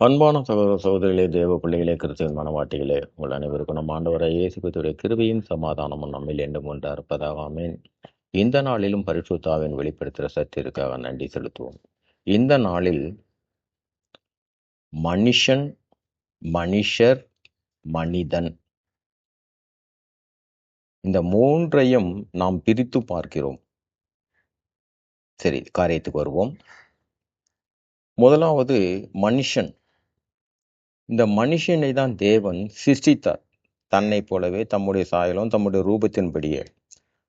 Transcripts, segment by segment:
அன்பான சகோதர சகோதரிகளே தேவ பிள்ளைகளே கிறிஸ்துவின் மனவாட்டிகளே உங்கள் அனைவருக்கும் நம் ஆண்டவரை இயேசு கிருபையும் சமாதானமும் நம்மில் என்றும் ஒன்று இருப்பதாக அமேன் இந்த நாளிலும் பரிசுத்தாவின் வெளிப்படுத்துகிற சத்திற்காக நன்றி செலுத்துவோம். இந்த நாளில் மனுஷன் மனுஷர் மனிதன் இந்த மூன்றையும் நாம் பிரித்து பார்க்கிறோம். சரி காரியத்துக்கு வருவோம். முதலாவது மனுஷன். இந்த மனுஷனை தான் தேவன் சிருஷ்டித்தார். தன்னை போலவே தம்முடைய சாயலும் தம்முடைய ரூபத்தின்படியே.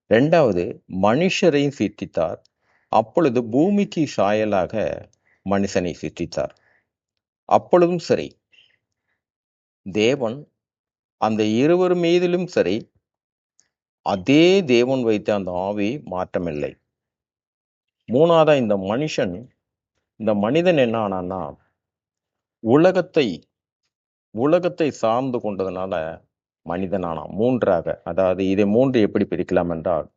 ரெண்டாவது மனுஷரையும் சிருஷ்டித்தார். அப்பொழுது பூமிக்கு சாயலாக மனுஷனை சிருஷ்டித்தார். அப்பொழுதும் சரி. தேவன் அந்த இருவர் மீதிலும் சரி அதே தேவன் வைத்த அந்த ஆவி மாற்றமில்லை. மூணாவதா இந்த மனுஷன் இந்த மனிதன் என்ன ஆனான்னா உலகத்தை உலகத்தை சார்ந்து கொண்டதுனால மனிதனானா மூன்றாக அதாவது இதை மூன்று எப்படி பிரிக்கலாம் என்றால்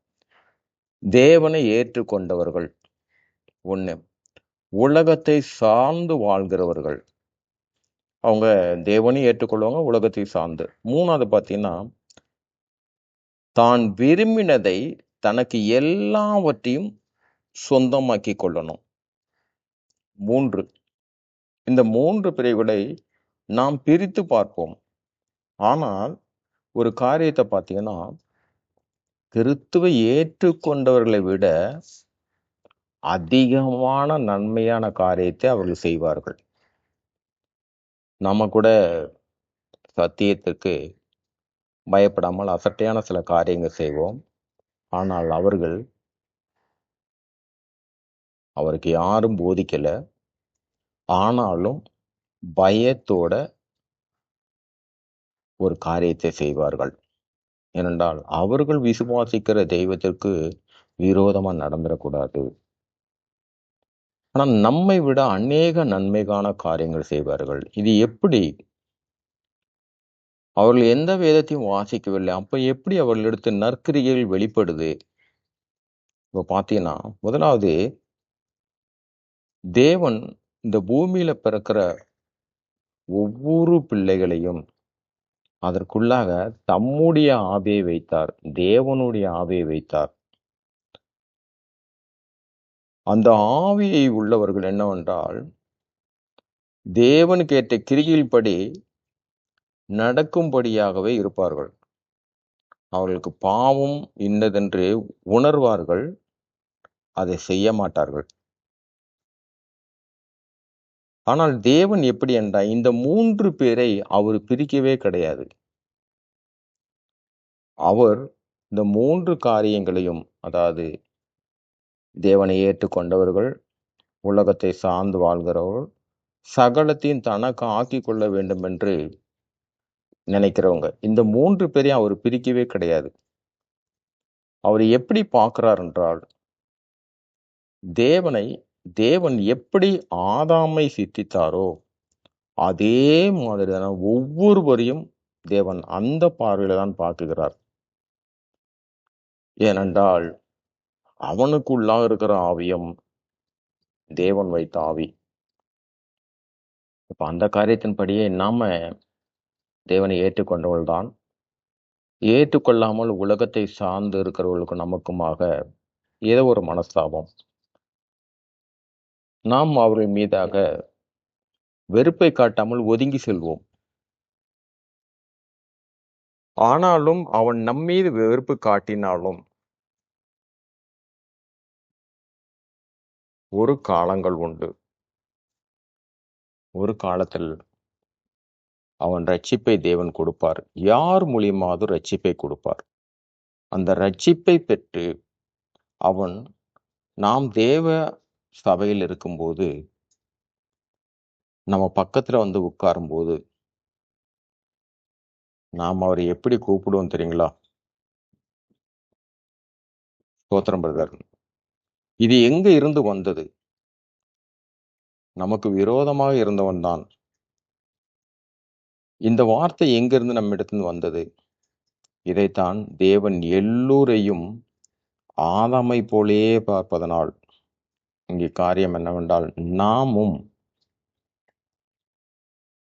தேவனை ஏற்றுக்கொண்டவர்கள். ஒண்ணு உலகத்தை சார்ந்து வாழ்கிறவர்கள். அவங்க தேவனையும் ஏற்றுக்கொள்வாங்க உலகத்தை சார்ந்து. மூணாவது பார்த்தீங்கன்னா தான் விரும்பினதை தனக்கு எல்லாவற்றையும் சொந்தமாக்கி கொள்ளணும். மூன்று இந்த மூன்று பிரிவுகளை நாம் பிரித்து பார்ப்போம். ஆனால் ஒரு காரியத்தை பார்த்தீங்கன்னா கிறித்துவை ஏற்றுக்கொண்டவர்களை விட அதிகமான நன்மையான காரியத்தை அவர்கள் செய்வார்கள். நம்ம கூட சத்தியத்துக்கு பயப்படாமல் அசட்டையான சில காரியங்கள் செய்வோம். ஆனால் அவர்கள் அவருக்கு யாரும் போதிக்கல. ஆனாலும் பயத்தோட ஒரு காரியத்தை செய்வார்கள். ஏனென்றால் அவர்கள் விசுவாசிக்கிற தெய்வத்திற்கு விரோதமா நடந்துடக்கூடாது. ஆனால் நம்மை விட அநேக நன்மைக்கான காரியங்கள் செய்வார்கள். இது எப்படி? அவர்கள் எந்த வேதத்தையும் வாசிக்கவில்லை. அப்ப எப்படி அவர்களிடத்து நற்கிரிகைகள் வெளிப்படுது? இப்போ பார்த்தீங்கன்னா முதலாவது தேவன் இந்த பூமியில பிறக்கிற ஒவ்வொரு பிள்ளைகளையும் அதற்குள்ளாக தம்முடைய ஆவியை வைத்தார் தேவனுடைய ஆவியை வைத்தார். அந்த ஆவியை உள்ளவர்கள் என்னவென்றால் தேவனுக்கு ஏற்ற கிரியில்படி நடக்கும்படியாகவே இருப்பார்கள். அவர்களுக்கு பாவம் இன்னதென்று உணர்வார்கள் அதை செய்ய மாட்டார்கள். ஆனால் தேவன் எப்படி என்றால் இந்த மூன்று பேரை அவர் பிரிக்கவே கிடையாது. அவர் இந்த மூன்று காரியங்களையும் அதாவது தேவனை ஏற்றுக்கொண்டவர்கள் உலகத்தை சார்ந்து வாழ்கிறவர்கள் சகலத்தையும் தனக்கு ஆக்கி கொள்ள வேண்டும் என்று நினைக்கிறவங்க. இந்த மூன்று பேரையும் அவர் பிரிக்கவே கிடையாது. அவர் எப்படி பார்க்கிறார் என்றால் தேவனை தேவன் எப்படி ஆதாமை சித்தித்தாரோ அதே மாதிரிதான ஒவ்வொருவரையும் தேவன் அந்த பார்வையில தான் பார்க்குகிறார். ஏனென்றால் அவனுக்குள்ளாக இருக்கிற ஆவியம் தேவன் வைத்த ஆவி. இப்ப அந்த காரியத்தின்படியே நாம தேவனை ஏற்றுக்கொண்டவள் தான் ஏற்றுக்கொள்ளாமல் உலகத்தை சார்ந்து இருக்கிறவர்களுக்கு நமக்குமாக ஏதோ ஒரு மனஸ்தாபம். நாம் அவர்கள் மீதாக வெறுப்பை காட்டாமல் ஒதுங்கி செல்வோம். ஆனாலும் அவன் நம்மீது வெறுப்பு காட்டினாலும் ஒரு காலங்கள் உண்டு. ஒரு காலத்தில் அவன் ரட்சிப்பை தேவன் கொடுப்பார். யார் மூலியமாவது ரட்சிப்பை கொடுப்பார். அந்த ரட்சிப்பை பெற்று அவன் நாம் தேவ சபையில் இருக்கும்போது நம்ம பக்கத்துல வந்து உட்காரும்போது நாம் அவரை எப்படி கூப்பிடுவோம் தெரியுங்களா? ஸ்தோத்திரம் பிரதர். இது எங்க இருந்து வந்தது? நமக்கு விரோதமாக இருந்தவன் தான். இந்த வார்த்தை எங்கிருந்து நம்மிடத்தில் வந்தது? இதைத்தான் தேவன் எல்லோரையும் ஆதாமை போலே பார்ப்பதனால். இங்கே காரியம் என்னவென்றால் நாமும்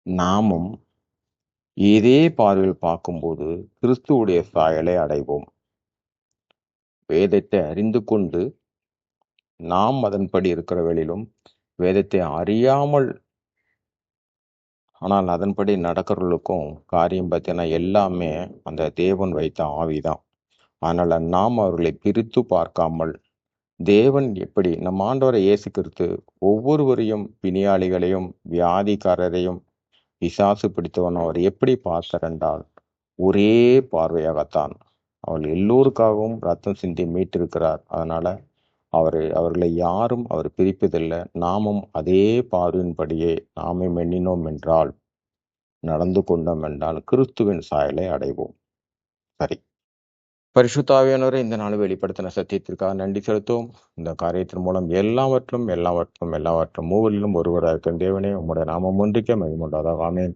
நாமும் இதே பார்வையில் பார்க்கும்போது கிறிஸ்துவுடைய சாயலை அடைவோம். வேதத்தை அறிந்து கொண்டு நாம் அதன்படி இருக்கிற இருக்கிறவர்களிலும் வேதத்தை அறியாமல் ஆனால் அதன்படி நடக்கிறவர்களுக்கும் காரியம் பார்த்தீங்கன்னா எல்லாமே அந்த தேவன் வைத்த ஆவிதான். அதனால் நாம் அவர்களை பிரித்து பார்க்காமல் தேவன் எப்படி நம் ஆண்டவரை இயேசு கிறிஸ்து ஒவ்வொருவரையும் பிணியாளிகளையும் வியாதிக்காரரையும் விசாசு பிடித்தவன் அவர் எப்படி பார்த்தார் என்றால் ஒரே பார்வையாகத்தான். அவள் எல்லோருக்காகவும் ரத்தம் சிந்தி மீட்டிருக்கிறார். அதனால அவர் அவர்களை யாரும் அவர் பிரிப்பதில்லை. நாமும் அதே பார்வையின்படியே நாமே எண்ணினோம் என்றால் நடந்து கொண்டோம் என்றால் கிறிஸ்துவின் சாயலை அடைவோம். சரி. பரிசுத்தாவியானவரை இந்த நாள் வெளிப்படுத்தின சத்தியத்திற்காக நன்றி செலுத்துவோம். இந்த காரியத்தின் மூலம் எல்லாவற்றும் எல்லாவற்றும் எல்லாவற்றும் மூவரிலும் ஒருவராக இருக்கும் தேவனே உம்முடைய நாமம் ஒன்றிக்க மகிமுண்டாதாக ஆமேன்.